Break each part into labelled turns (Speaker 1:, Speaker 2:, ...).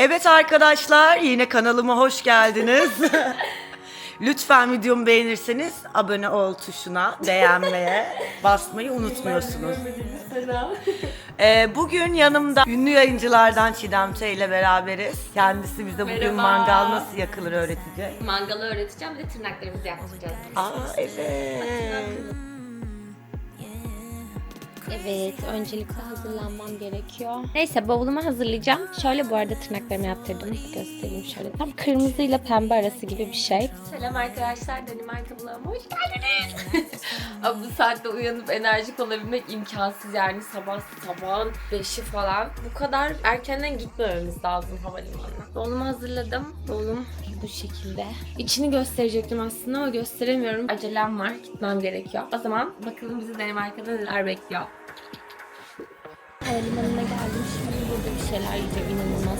Speaker 1: Evet arkadaşlar yine kanalıma hoş geldiniz. Lütfen videomu beğenirseniz abone ol tuşuna beğenmeye basmayı unutmuyorsunuz. Ee, bugün yanımda ünlü yayıncılardan Çiğdem T ile beraberiz. Kendisi bize bugün
Speaker 2: Merhaba.
Speaker 1: mangal nasıl yakılır öğretecek.
Speaker 2: Mangalı öğreteceğim ve tırnaklarımızı yapacağız.
Speaker 1: Aa evet.
Speaker 2: Evet, öncelikle hazırlanmam gerekiyor. Neyse bavulumu hazırlayacağım. Şöyle bu arada tırnaklarımı yaptırdım. Göstereyim şöyle. Tam kırmızıyla pembe arası gibi bir şey. Selam arkadaşlar, Danimarka vloguma hoş geldiniz. Abi bu saatte uyanıp enerjik olabilmek imkansız yani sabah sabahın 5'i falan. Bu kadar erkenden gitmememiz lazım havalimanına. Bavulumu hazırladım. Bavulum bu şekilde. İçini gösterecektim aslında ama gösteremiyorum. Acelem var. Gitmem gerekiyor. O zaman bakalım bizi Danimarka'da neler bekliyor. Havalimanına geldim. Şimdi burada bir şeyler yiyeceğim. İnanılmaz.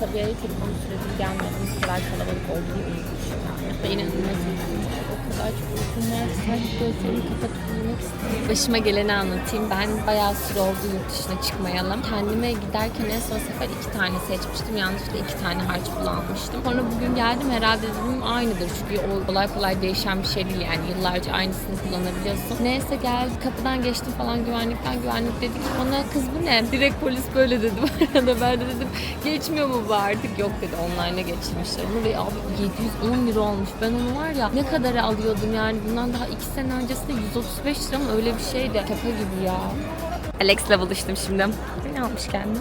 Speaker 2: Sabiha'ya çok uzun süredir gelmedim. Bu kadar kalabalık olduğunu unutmuşum. Ve inanılmaz uykum var. O kadar çok ki Sadece gözlerimi kapatıp uyumak istiyorum. Başıma geleni anlatayım. Ben bayağı süre oldu yurt dışına çıkmayalım. Kendime giderken en son sefer iki tane seçmiştim. Yanlışlıkla iki tane harç kullanmıştım. Sonra bugün geldim herhalde dedim aynıdır. Çünkü o kolay kolay değişen bir şey değil yani. Yıllarca aynısını kullanabiliyorsun. Neyse geldi kapıdan geçtim falan güvenlikten güvenlik dedi ki bana kız bu ne? Direkt polis böyle dedi bana da ben de dedim geçmiyor mu bu artık? Yok dedi online'a geçirmişler onu ve abi 710 lira olmuş. Ben onu var ya ne kadara alıyordum yani bundan daha 2 sene öncesinde 135 lira mı öyle bir şeydi. Şaka gibi ya. Alex'le buluştum şimdi. Ne almış kendini?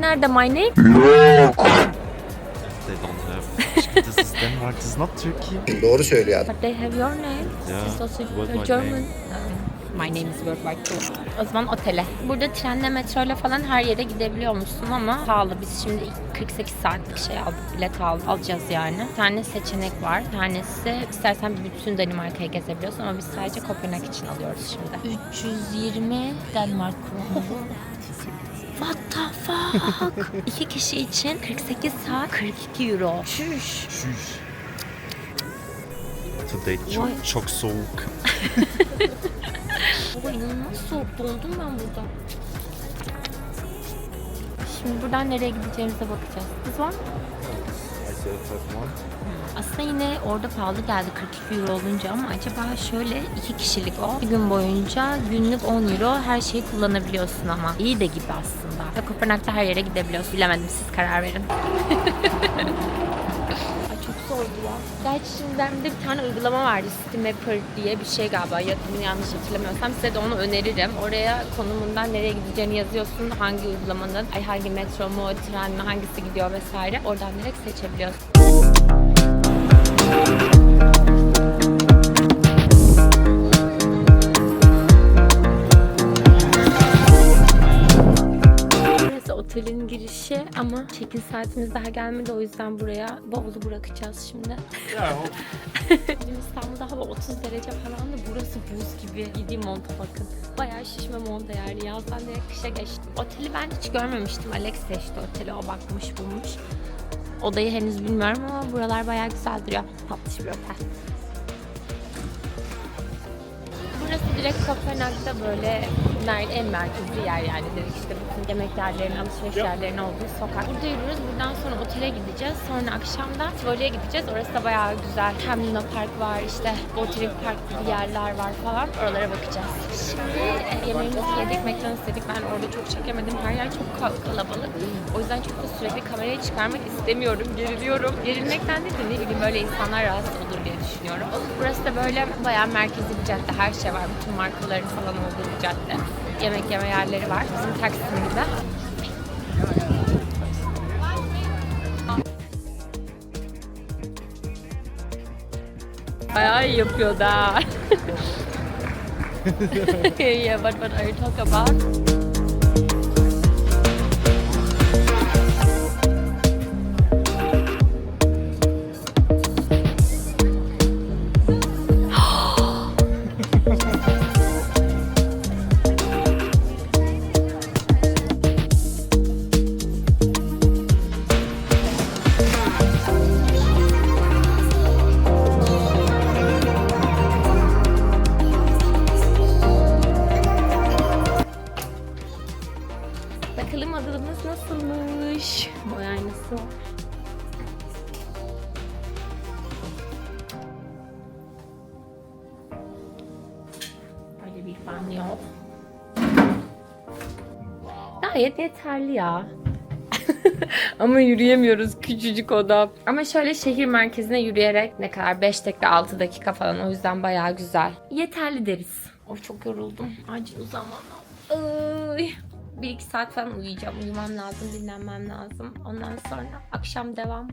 Speaker 2: Nerede my name?
Speaker 3: They don't have. this is Denmark. This is not Turkey.
Speaker 4: Doğru söylüyor adam.
Speaker 2: But they have your name.
Speaker 3: Yeah,
Speaker 2: It's also German.
Speaker 3: name.
Speaker 2: My name is worldwide too. O zaman otele. Burada trenle, metroyla falan her yere gidebiliyor musun ama pahalı. Biz şimdi 48 saatlik şey aldık, bilet aldık, alacağız yani. Bir tane seçenek var. Bir tanesi istersen bütün Danimarka'yı gezebiliyorsun ama biz sadece Kopenhag için alıyoruz şimdi. 320 Denmark kronu. What the fuck? İki kişi için 48 saat 42 euro. Şuş.
Speaker 3: Tschüss. Today çok, çok soğuk.
Speaker 2: Baba inanılmaz soğuk. Dondum ben burada. Şimdi buradan nereye gideceğimize bakacağız. Kız var mı? Aslında yine orada pahalı geldi 42 euro olunca ama acaba şöyle iki kişilik o. Bir gün boyunca günlük 10 euro her şeyi kullanabiliyorsun ama. iyi de gibi aslında. Kopenhag'da her yere gidebiliyorsun. Bilemedim siz karar verin. Gerçi şimdiden de bir tane uygulama vardı. Steamapper diye bir şey galiba. Bunu yanlış hatırlamıyorsam size de onu öneririm. Oraya konumundan nereye gideceğini yazıyorsun. Hangi uygulamanın, ay hangi metro mu, tren mi, hangisi gidiyor vesaire. Oradan direkt seçebiliyorsun. Ama check-in saatimiz daha gelmedi o yüzden buraya bavulu bırakacağız şimdi. Bizim İstanbul'da hava 30 derece falan da burası buz gibi. Gideyim monta bakın. Bayağı şişme monta yani yazdan direkt kışa geçtim. Oteli ben hiç görmemiştim. Alex seçti oteli o bakmış bulmuş. Odayı henüz bilmiyorum ama buralar bayağı güzel duruyor. Tatlış bir otel. Burası direkt Kopenhag'da böyle ner- en merkezli yer yani direkt işte bütün yemek yerlerinin, alışveriş yerlerinin olduğu sokak. Burada yürüyoruz. Buradan sonra otele gideceğiz. Sonra akşamda Tivoli'ye gideceğiz. Orası da bayağı güzel. Hem Luna Park var, işte Botanik Park gibi yerler var falan. Oralara bakacağız. Şimdi e, yemeğimizi yedik, McDonald's istedik. Ben orada çok çekemedim. Her yer çok kal- kalabalık. O yüzden çok da sürekli kamerayı çıkarmak istemiyorum. Geriliyorum. Gerilmekten değil de ne bileyim böyle insanlar rahatsız olur diye düşünüyorum. Burası da böyle bayağı merkezi bir cadde. Her şey var. Bütün markaların falan olduğu bir cadde. Yemek yeme yerleri var. Bizim Taksim'de. Bayağı iyi yapıyor da. yeah, but what are you talking about? Gayet yeterli ya. Ama yürüyemiyoruz küçücük oda. Ama şöyle şehir merkezine yürüyerek ne kadar 5 dakika 6 dakika falan o yüzden bayağı güzel. Yeterli deriz. Of çok yoruldum. Acil uzamam Ay. Bir iki saat falan uyuyacağım. Uyumam lazım, dinlenmem lazım. Ondan sonra akşam devam.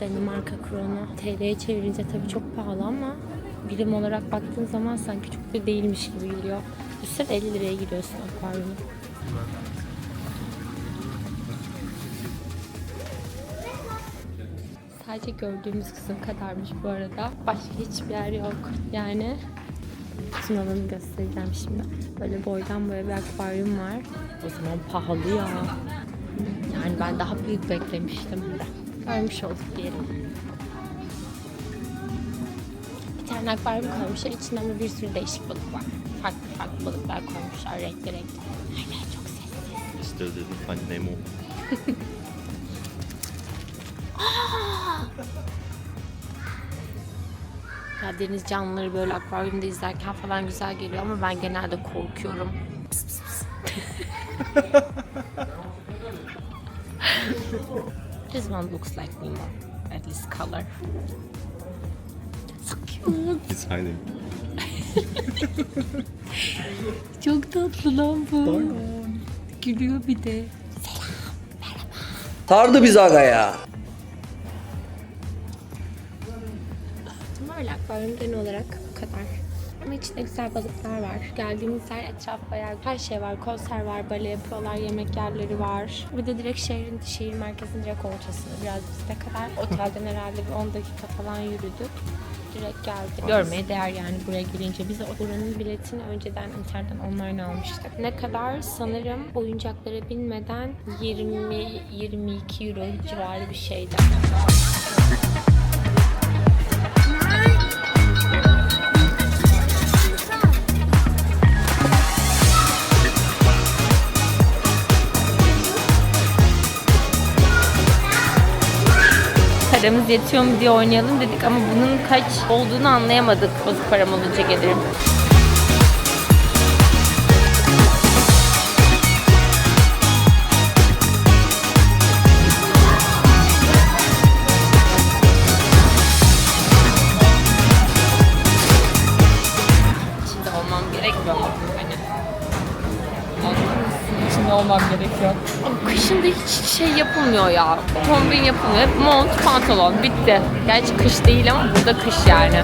Speaker 2: Danimarka kronu. TL'ye çevirince tabii çok pahalı ama birim olarak baktığın zaman sanki çok da değilmiş gibi geliyor. Üstelik 50 liraya giriyorsun akvaryuma. Sadece gördüğümüz kısım kadarmış bu arada. Başka hiçbir yer yok. Yani bütün alanı göstereceğim şimdi. Böyle boydan boya bir akvaryum var. O zaman pahalı ya. Yani ben daha büyük beklemiştim. Görmüş olduk diyelim. Bir tane akvaryum koymuşlar. İçinde ama bir sürü değişik balık var. Farklı farklı balıklar koymuşlar. Renkli renkli. Her yer çok sessiz.
Speaker 3: İşte dedim Finding Nemo.
Speaker 2: Ya deniz canlıları böyle akvaryumda izlerken falan güzel geliyor ama ben genelde korkuyorum. Pıs pıs pıs. This one looks like Nemo. At least color. So cute.
Speaker 3: He's hiding.
Speaker 2: Çok tatlı lan bu. Gülüyor bir de.
Speaker 4: Sardı biz aga ya.
Speaker 2: Böyle akvaryum genel olarak bu kadar. Ama içinde güzel balıklar var. Geldiğimiz yer etraf bayağı her şey var. Konser var, bale yapıyorlar, yemek yerleri var. Bir de direkt şehrin, şehir merkezinin direkt ortasında. Biraz bize kadar. Otelden herhalde bir 10 dakika falan yürüdük. Direkt geldik. Görmeye değer yani buraya gelince. Biz oranın biletini önceden internetten online almıştık. Ne kadar? Sanırım oyuncaklara binmeden 20-22 euro civarı bir şeydi. Paramız yetiyor mu diye oynayalım dedik ama bunun kaç olduğunu anlayamadık. Bozuk param olunca gelirim. Olmam gerekiyor. Kışın hiç şey yapılmıyor ya. Kombin yapılmıyor. Hep mont, pantolon. Bitti. Gerçi kış değil ama burada kış yani.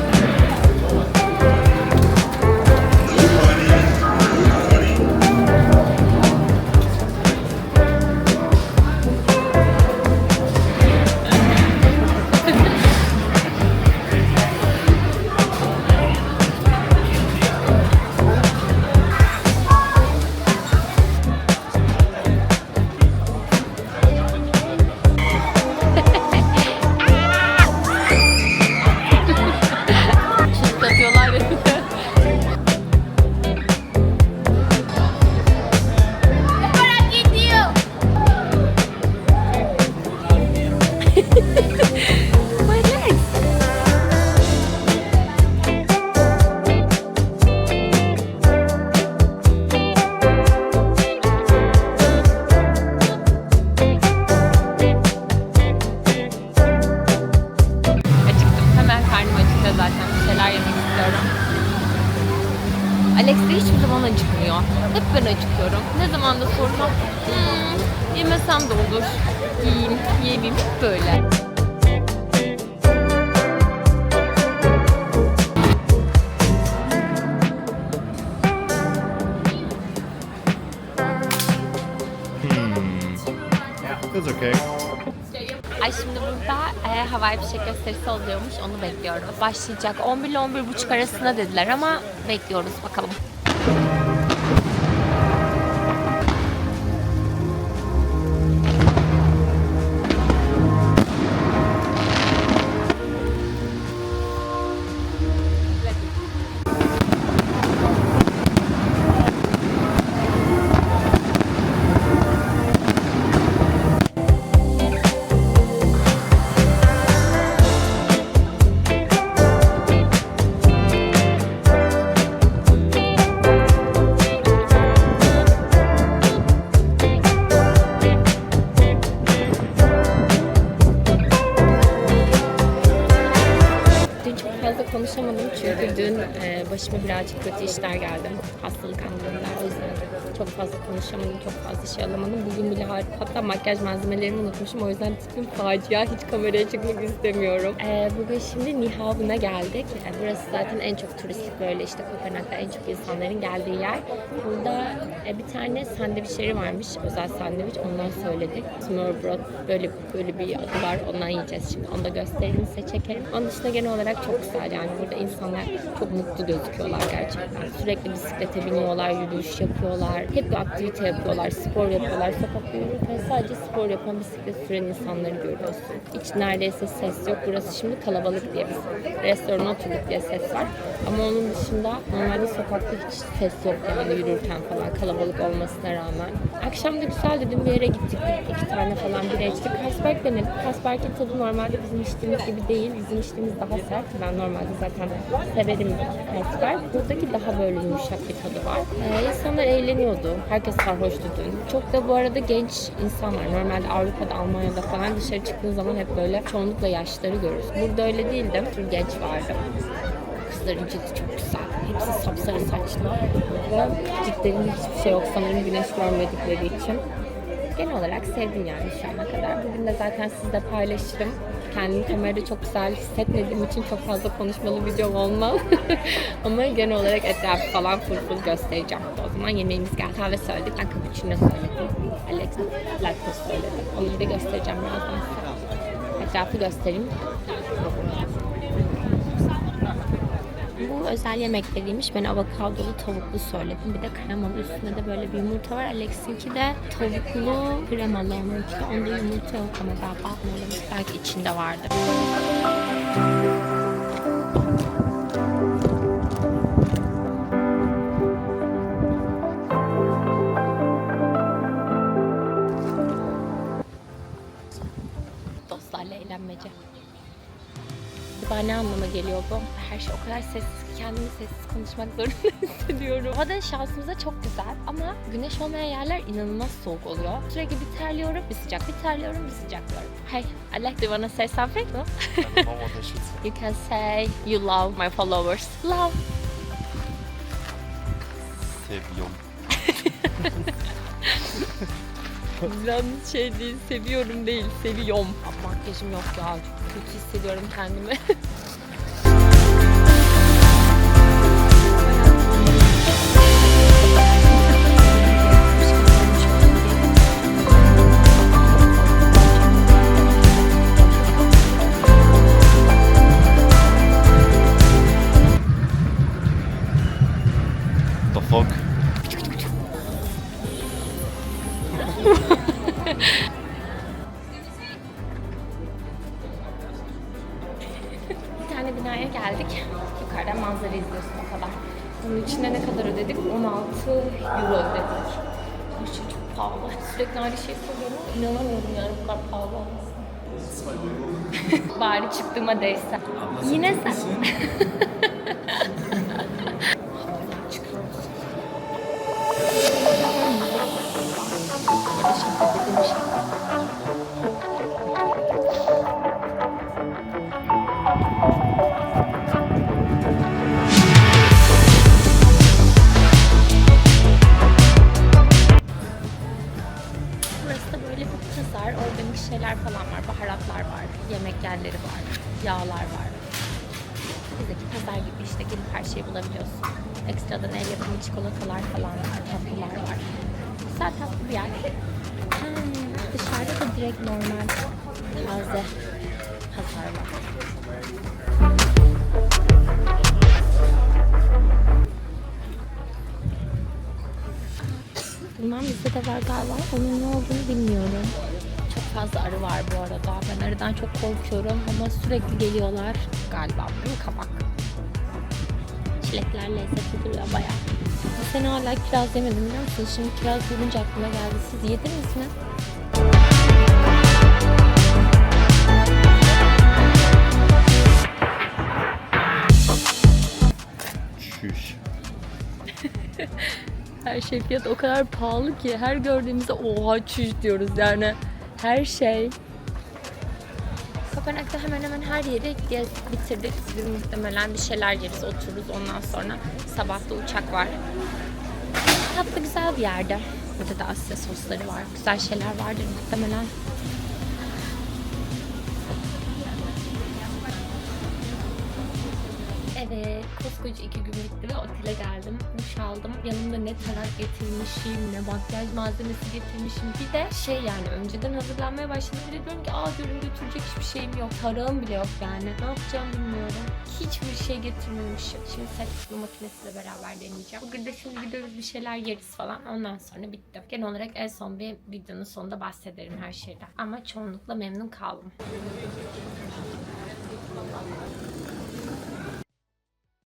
Speaker 2: E, havai fişek gösterisi oluyormuş. Onu bekliyoruz. Başlayacak. 11 ile 11.30 arasında dediler ama bekliyoruz bakalım. Başıma birazcık kötü işler geldi. Hastalık anlamında. O yüzden çok fazla konuşamadım, çok fazla şey alamadım. Bugün bile har- hatta makyaj malzemelerimi unutmuşum. O yüzden tipim facia. Hiç kameraya çıkmak istemiyorum. E, bugün şimdi Nihav'ına geldik. E, burası zaten en çok turistik böyle işte Kopenhag'da en çok insanların geldiği yer. Burada e, bir tane sandviçleri varmış. Özel sandviç. Ondan söyledik. Smørbrød böyle böyle bir adı var. Ondan yiyeceğiz şimdi. Onu da göstereyim size çekerim. Onun dışında genel olarak çok güzel. Yani burada insanlar çok mutlu gözüküyorlar gerçekten. Sürekli bisiklete biniyorlar, yürüyüş yapıyorlar. Hep bir aktivite yapıyorlar, spor yapıyorlar. Sokakta yürürken sadece spor yapan bisiklet süren insanları görüyorsun. Hiç neredeyse ses yok. Burası şimdi kalabalık diye biz restorana oturduk diye ses var. Ama onun dışında normalde sokakta hiç ses yok yani yürürken falan kalabalık olmasına rağmen. Akşam da güzel dedim bir yere gittik. iki tane falan bir içtik. Kasberk denedik. Kasberk'in tadı normalde bizim içtiğimiz gibi değil. Bizim içtiğimiz daha sert. Ben normalde zaten severim Kasberk. Buradaki daha böyle yumuşak bir tadı var. Ee, insanlar eğleniyordu. Herkes sarhoştu dün. Çok da bu arada genç insanlar. Normalde Avrupa'da, Almanya'da falan dışarı çıktığın zaman hep böyle çoğunlukla yaşları görürüz. Burada öyle değildi. Bir genç vardı. Kızların cildi çok güzel. Hepsi sapsarı saçlı. Ve ciltlerinde hiçbir şey yok. Sanırım güneş görmedikleri için. Genel olarak sevdim yani şu ana kadar. Bugün de zaten sizle paylaşırım. Kendimi kamerada çok güzel hissetmediğim için çok fazla konuşmalı videom olmaz. Ama genel olarak etrafı falan full göstereceğim. O zaman yemeğimiz geldi. Kahve söyledik. Ben cappuccino söyledim. Alex latte söyledi. Onları da göstereceğim birazdan size. Etrafı göstereyim. Bu özel yemekleriymiş. Ben avokadolu tavuklu söyledim. Bir de kremalı üstünde de böyle bir yumurta var. Alex'inki de tavuklu kremalı onunki. Onda yumurta yok ama daha bakmıyorum. Belki içinde vardır. Dostlarla eğlenmece. Acaba ne anlama geliyor bu? Her şey o kadar sessiz ki kendimi sessiz konuşmak zorunda hissediyorum. Hava şansımıza çok güzel ama güneş olmayan yerler inanılmaz soğuk oluyor. Sürekli bir terliyorum, bir sıcak, bir terliyorum, bir sıcak diyorum. Hey, I like, you wanna say something? No? You can say you love my followers. Love. Yalnız şey değil, seviyorum değil, seviyorum. Makyajım yok ya, kötü hissediyorum kendimi. binaya geldik. Yukarıdan manzara izliyorsun o kadar. Bunun içinde ne kadar ödedik? 16 euro ödedik. Her şey çok pahalı. Sürekli aynı şeyi söylüyorum. İnanamıyorum yani bu kadar pahalı olmasına. Bari çıktığıma değse. Yine sen. De var galiba. Onun ne olduğunu bilmiyorum. Çok fazla arı var bu arada. Ben arıdan çok korkuyorum ama sürekli geliyorlar. Galiba değil mi kabak? Çilekler lezzetli duruyor bayağı. Bu sene hala kiraz yemedim biliyor musunuz? Şimdi kiraz bulunca aklıma geldi. Siz yediniz mi? Her şey fiyat o kadar pahalı ki her gördüğümüzde oha çüş diyoruz yani. Her şey. Kopenhag'da hemen hemen her yeri bitirdik. Biz muhtemelen bir şeyler yeriz, otururuz ondan sonra sabah da uçak var. Tatlı güzel bir yerde. Burada da Asya sosları var. Güzel şeyler vardır muhtemelen. Evet, koskoca iki gün bitti ve otele geldim. Duş aldım. Yanımda ne tarak getirmişim, ne makyaj malzemesi getirmişim. Bir de şey yani önceden hazırlanmaya başladım. Bir de diyorum ki aa diyorum götürecek hiçbir şeyim yok. Tarağım bile yok yani. Ne yapacağım bilmiyorum. Hiçbir şey getirmemişim. Şimdi set tutma makinesiyle beraber deneyeceğim. Bugün de şimdi gidiyoruz bir şeyler yeriz falan. Ondan sonra bitti. Genel olarak en son bir videonun sonunda bahsederim her şeyden. Ama çoğunlukla memnun kaldım.